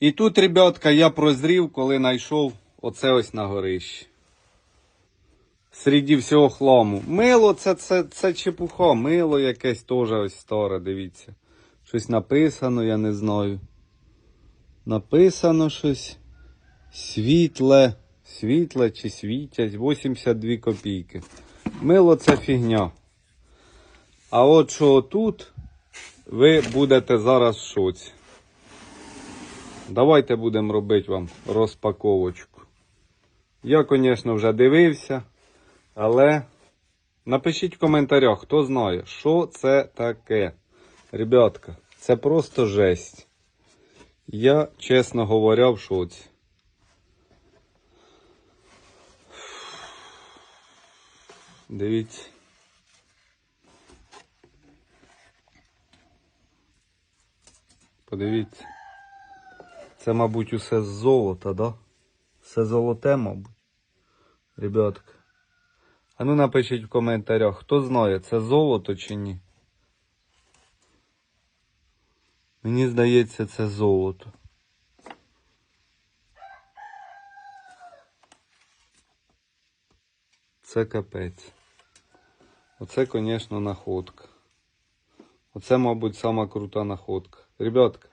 І тут, ребятка, я прозрів, коли знайшов оце ось на горищі. Середі всього хламу. Мило це, це, це чепуха, мило якесь теж ось старе, дивіться. Щось написано, я не знаю. Написано щось. Світле. Світле чи світять 82 копійки. Мило це фігня. А от що тут, ви будете зараз в. Давайте будемо робити вам розпаковочку. Я, звісно, вже дивився, але напишіть в коментарях, хто знає, що це таке. Ребятка, це просто жесть. Я, чесно говоря, в шоці. Дивіться. Подивіться. Це, мабуть, усе з золота, да? Все золоте, мабуть. Ребятка. А ну напишіть в коментарях, хто знає, це золото чи ні. Мені здається, це золото. Це капець. Оце, звісно, находка. Оце, мабуть, сама крута находка. Ребятка,